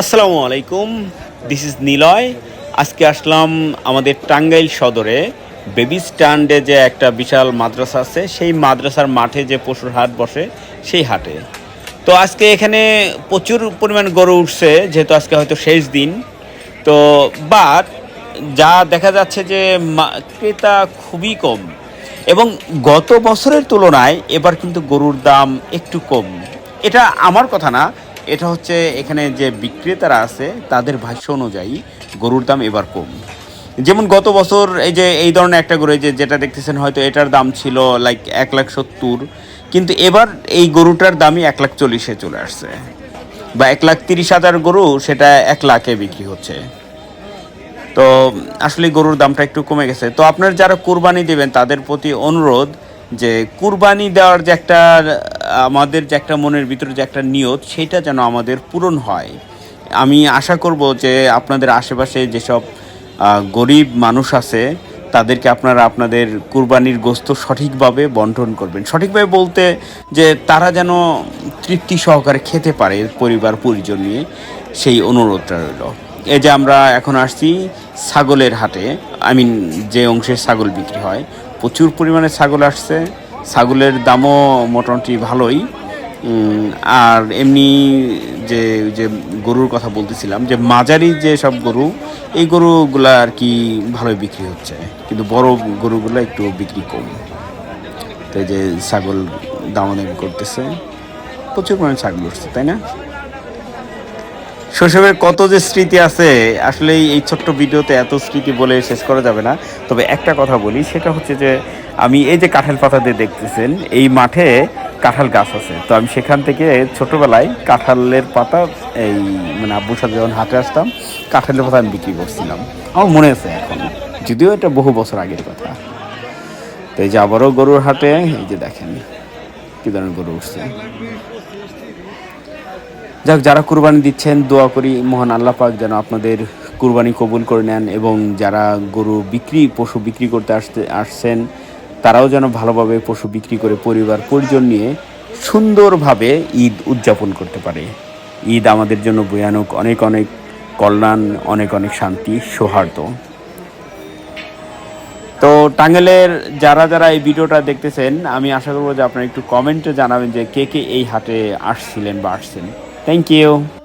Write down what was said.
আসসালামু আলাইকুম this is Niloy. আজকে আসলাম আমাদের টাঙ্গাইল সদরে। বেবি স্ট্যান্ডে যে একটা বিশাল মাদ্রাসা আছে, সেই মাদ্রাসার মাঠে যে পশুর হাট বসে, সেই হাটে। তো আজকে এখানে প্রচুর পরিমাণ গরু উঠছে, যেহেতু আজকে হয়তো শেষ দিন। তো বাট যা দেখা যাচ্ছে যে ক্রেতা খুবই কম। এবং গত বছরের তুলনায় এবার কিন্তু গরুর দাম একটু কম। এটা আমার কথা না এটা হচ্ছে এখানে যে বিক্রেতারা আছে, তাদের ভাষ্য অনুযায়ী গরুর দাম এবার কম। যেমন গত বছর এই যে, এই ধরনের একটা গরু যে যেটা দেখতেছেন, হয়তো এটার দাম ছিল লাইক এক লাখ সত্তর। কিন্তু এবার এই গরুটার দামই এক লাখ চল্লিশে চলে আসছে। বা এক লাখ তিরিশ হাজার গরু, সেটা এক লাখে বিক্রি হচ্ছে। তো আসলে গরুর দামটা একটু কমে গেছে। তো আপনার যারা কুরবানি দেবেন, তাদের প্রতি অনুরোধ যে, কুরবানি দেওয়ার যে একটা আমাদের যে একটা মনের ভিতরে যে একটা নিয়ত, সেটা যেন আমাদের পূরণ হয়। আমি আশা করব যে আপনাদের আশেপাশে যেসব গরিব মানুষ আছে, তাদেরকে আপনারা আপনাদের কুরবানির গোস্ত সঠিকভাবে বন্টন করবেন। সঠিকভাবে বলতে যে তারা যেন তৃপ্তি সহকারে খেতে পারে পরিবার পরিজন নিয়ে, সেই অনুরোধটা রইল। এই যে আমরা এখন আসছি ছাগলের হাটে, আই মিন যে অংশের ছাগল বিক্রি হয়, প্রচুর পরিমাণে ছাগল আসছে। ছাগলের দামও মোটামুটি ভালোই। আর এমনি যে যে গরুর কথা বলতেছিলাম, যে মাঝারি যে সব গরু, এই গরুগুলো আর কি ভালোই বিক্রি হচ্ছে। কিন্তু বড় গরুগুলো একটু বিক্রি কম। তো যে ছাগল দাম করতেছে, প্রচুর পরিমাণে ছাগল উঠছে, তাই না? শৈশবের কত যে স্মৃতি আছে, আসলে এই ছোট্ট ভিডিওতে এত স্মৃতি বলে শেষ করা যাবে না। তবে একটা কথা বলি, সেটা হচ্ছে যে আমি এই যে কাঁঠাল পাতা দিয়ে দেখতেছেন, এই মাঠে কাঁঠাল গাছ আছে। তো আমি সেখান থেকে ছোটবেলায় কাঁঠালের পাতা এই মানে আব্বুর সাথে যখন হাটে আসতাম, কাঁঠালের পাতা আমি বিক্রি করছিলাম। আমার মনে আছে এখন, যদিও এটা বহু বছর আগের কথা। তো এই যে আবারও গরুর হাটে, এই যে দেখেন, কি ধরনের গরু উঠছে। যাক, যারা কুরবানি দিচ্ছেন, দোয়া করি মহান আল্লাহ পাক যেন আপনাদের কুরবানি কবুল করে নেন এবং যারা গরু বিক্রি, পশু বিক্রি করতে আসতে, আসছেন, তারাও যেন ভালোভাবে পশু বিক্রি করে পরিবার, পরিজন নিয়ে সুন্দরভাবে ঈদ উদযাপন করতে পারে। ঈদ আমাদের জন্য ভয়ানক, অনেক অনেক কল্যাণ, অনেক অনেক শান্তি, সৌহার্দ্য। তো টাঙ্গাইলের যারা যারা এই ভিডিওটা দেখতেছেন, আমি আশা করব যে আপনারা একটু কমেন্টে জানাবেন যে কে কে এই হাটে আসছিলেন বা আসছেন। Thank you.